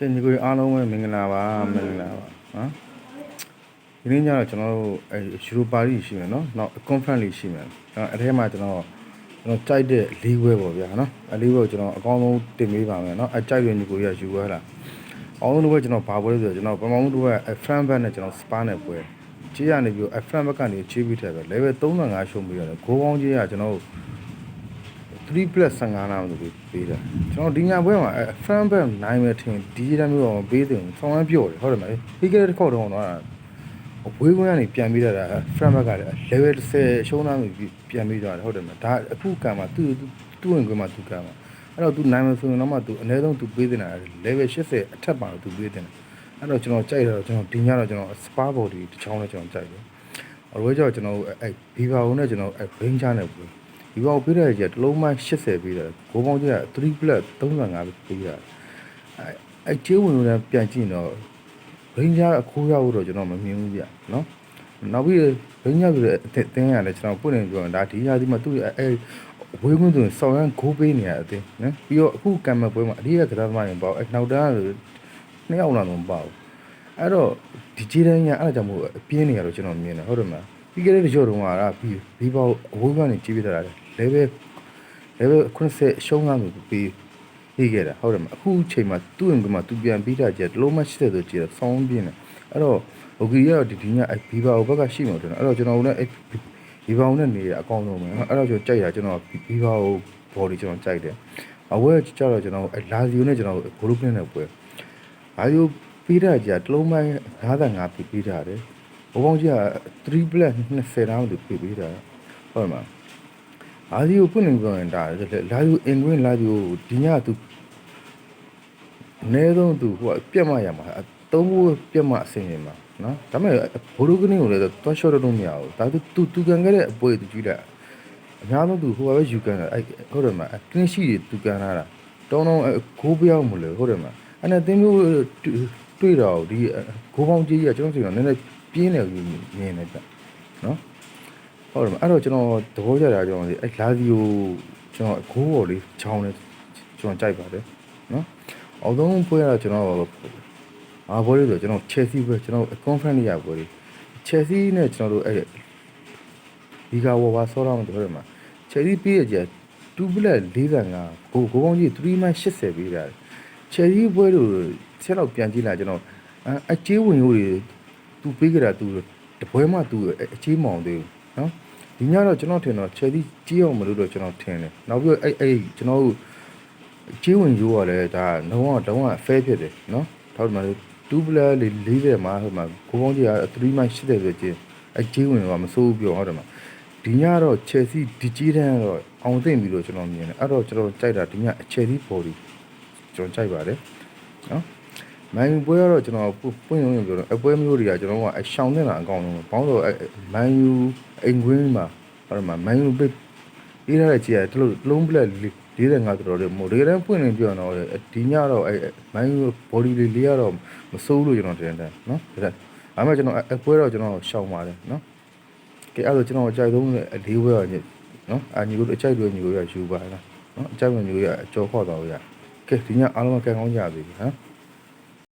ကဲညီကိုအားလုံးပဲမင်္ဂလာပါမင်္ဂလာပါနော်ဒီနေ့ညတော့ကျွန်တော်တို့အဲယူရိုပါရီရှိမယ်နော်နောက် conference လေးရှိမယ်ကျွန်တော်အဲ့ထဲမှာကျွန်တော်ကျွန်တော်ကြိုက်တဲ့လေးဝဲပေါ့ဗျာနော်အဲလေးဝဲကိုကျွန်တော်အကောင်းဆုံးတင်ပေးပါမယ်နော်အဲကြိုက်တဲ့ညီကိုရယူဝဲလာအောင်လုံးတော့ကျွန်တော်ဘာပွဲလဲဆိုတော့ကျွန်တော်ပမောင်းတို့က front back နဲ့ကျွန်တော် spa နဲ့ပွဲချေးရနေပြီး front back ကနေချေးပြီးထည့်ပဲ level 35ရှုံးပြီးရတယ်ဂိုးကောင်းကြီးကကျွန်တော်တို့ 3 plus 15နာမလို့ပေးတာကျွန်တော်ဒီညာဘွဲမှာ front back နိုင်မယ်ထင်ဒီတမ်းမျိုးတော့မပေးသင့်ဘူးဆောင်းဝမ်းပြော့တယ်ဟုတ်တယ်မလားပြီးခဲ့တဲ့တစ်ခေါက်တော့တော့ဝေးခွန်းကနေပြန်ပြီးတာ front back ကလည်း level 10ရှုံးနာမျိုးပြန်ပြီးသွားတယ်ဟုတ်တယ်မလားဒါအခုကံမှာသူ့သူ့ဝင်ခွင့်မှာသူကံမှာအဲ့တော့ तू နိုင်မယ်ဆိုရင်တော့မှ तू အနည်းဆုံး तू ပေးတင်တာ level 80အထက်ပါတော့ तू ပေးတင်တယ်အဲ့တော့ကျွန်တော်ကြိုက်တော့ကျွန်တော်ဒီညတော့ကျွန်တော် spa body တစ်ချောင်းနဲ့ကျွန်တော်ကြိုက်တယ်အရွေးကြောင့်ကျွန်တော်အဲ Viva နဲ့ကျွန်တော်အဲ Ranger နဲ့ပွဲ ဒီကောင်ပေးတဲ့ကြီးကတစ်လုံးမှ80ပေးတယ်ဂိုးပေါင်းကြီးက3 plus 35ပေးတာအဲအဲကျေးဝင်လို့လည်းပြန်ကြည့်တော့ရင်းကြအခိုးရောက်တော့ကျွန်တော်မမြင်ဘူးပြနော်နောက်ပြီးရင်းကြဆိုတဲ့အတင်းရတယ်ကျွန်တော်ပွင့်နေပြောရင်ဒါဒီရာဒီမှာသူ့အဲဝေးကွန်းဆိုရင်ဆောင်းရန်ဂိုးပေးနေရအတင်းနော်ပြီးတော့အခုကံမပွဲမှာအဒီရကစားသမားရင်ပေါ့အဲနောက်တန်းဆိုနှစ်ယောက်လာတော့မပေါ့အဲ့တော့ဒီကျေးတန်းကအဲ့ဒါကြောင့်မို့အပြင်းနေရတော့ကျွန်တော်မြင်တယ်ဟုတ်တယ်မလားပြီးခဲ့တဲ့ကြော်တုန်းကပြီးပြီးပေါ့အဝေးကနေကြီးပြထားတာလေ level level 80ရှုံးကားမျိုးပြီးပြီးခဲ့တာဟုတ်တယ်မအခုချိန်မှာသူ့ရင်ကမှသူပြန်ပြီးတာကြတလုံးမှ80ဆိုကြည့်တော့ဆောင်းပြင်းတယ်အဲ့တော့ဟိုကြီးရောဒီဒီညအဲ့ဘီဘာဘက်ကရှိမှာတယ်အဲ့တော့ကျွန်တော်လည်းအဲ့ဘီဘာနဲ့နေရအကောင်းဆုံးပဲအဲ့တော့ကျွန်တော်ကြိုက်တာကျွန်တော်ဘီဘာကို body ကျွန်တော်ကြိုက်တယ်အဝဲကြတော့ကျွန်တော်အဲ့လာဇီယိုနဲ့ကျွန်တော် group နဲ့ပွဲလာဇီယိုပြီးတာကြတလုံးမှ55ပြီးပြီးတာတယ်ဘုံပေါင်းကြီးက3 plus 20တောင်းသူပြီးပြီးတာဟုတ်မှာ အာဒီကိုဖွင့်နေပြောရင်ဒါလာယူအင်ကွင်းလာယူဒီညသူအနည်းဆုံးသူဟိုကပြတ်မရမှာအသုံးဖို့ပြတ်မအစင်နေမှာနော်ဒါပေမဲ့ဘိုးရုကနေကိုလည်းတွားလျှော့တော့မရဘူးဒါသူသူသူကန်ခဲ့တဲ့အပွဲသူကြည့်လိုက်အများဆုံးသူဟိုကပဲယူကန်တာအဲ့ဟုတ်တယ်မလားကင်းရှိတွေသူကန်လာတာတောင်းတော့ဂိုးပြောင်းမလို့ဟုတ်တယ်မလားအဲ့နဲ့တင်းမျိုးတွေ့တော့ဒီဂိုးပေါင်းကြီးကကျွန်တော်စီကနည်းနည်းပြင်းတယ်မြင်နေတယ်နော် ဟုတ်တယ်မအဲ့တော့ကျွန်တော်သဘောကျတာကျွန်တော်ဒီအဲ့လာဇီယိုကျွန်တော်အခိုးပေါ်လေးချောင်းနေကျွန်တော်ကြိုက်ပါတယ်နော်အောက်ဆုံးပွဲကတော့ကျွန်တော်အားပွဲလို့ဆိုကျွန်တော် Chelsea ပွဲကျွန်တော် conference ရပွဲလေး Chelsea နဲ့ကျွန်တော်တို့အဲ့ဒီကဝါဝါဆောတော့တယ်ဟုတ်တယ်မ Chelsea ပြီးရကြ2 black 45ကိုကိုကောင်းကြီး3မှ80ပေးတာ Chelsea ပွဲလို့ဆက်တော့ပြန်ကြည့်လာကျွန်တော်အချေးဝင်ရိုးတွေသူပေးကြတာသူတပွဲမှသူအချေးမောင်သေးဘူး နော်ဒီညတော့ကျွန်တော်ထင်တော့ချယ်သီးကြီးအောင်မလို့တော့ကျွန်တော်ထင်တယ်နောက်ပြီးတော့အဲ့အဲ့ကျွန်တော်တို့ကြီးဝင်ရိုးရလဲဒါလုံးဝလုံးဝအဖဲဖြစ်တယ်နော်ထောက်မှ2 player လေး40မှာဟိုမှာကိုပေါင်းကြီးက3မှ80ဆိုချင်းအဲ့ကြီးဝင်ကမစိုးဘူးပြောဟုတ်တယ်မှာဒီညတော့ Chelsea ဒီကြီးတန်းကတော့အောင်သိမ့်ပြီလို့ကျွန်တော်မြင်တယ်အဲ့တော့ကျွန်တော်ကြိုက်တာဒီည Chelsea body ကျွန်တော်ကြိုက်ပါတယ်နော် မိုင်းပွဲကတော့ကျွန်တော်ပွင့်ရုံရုံပြောတော့အပွဲမျိုးတွေကကျွန်တော်ကအရှောင်နေတာအကောင်းဆုံးဘောင်းတော့မိုင်းယူအိမ်ကွင်းမှာဟိုမှာမိုင်းယူပစ်အေးရတဲ့ကြီးကတလို့လုံးပလက်45တော်တယ်မို့ဒီကနေ့ပွင့်နေပြောတော့ဒီညတော့အဲမိုင်းယူ body လေးလေးကတော့မစိုးလို့ကျွန်တော်တင်တယ်နော်ဒါဒါမှကျွန်တော်အပွဲတော့ကျွန်တော်ရှောင်ပါတယ်နော်ကဲအဲ့ဒါကျွန်တော်အကြိုက်ဆုံးလေးဝဲရညနော်အညီကိုအကြိုက်တွေညီကိုရယူပါလားနော်အကြိုက်ဝင်ညီကိုရအကျော်ခေါ်တော့ရကဲဒီညအားလုံးကံကောင်းကြပြီဟမ်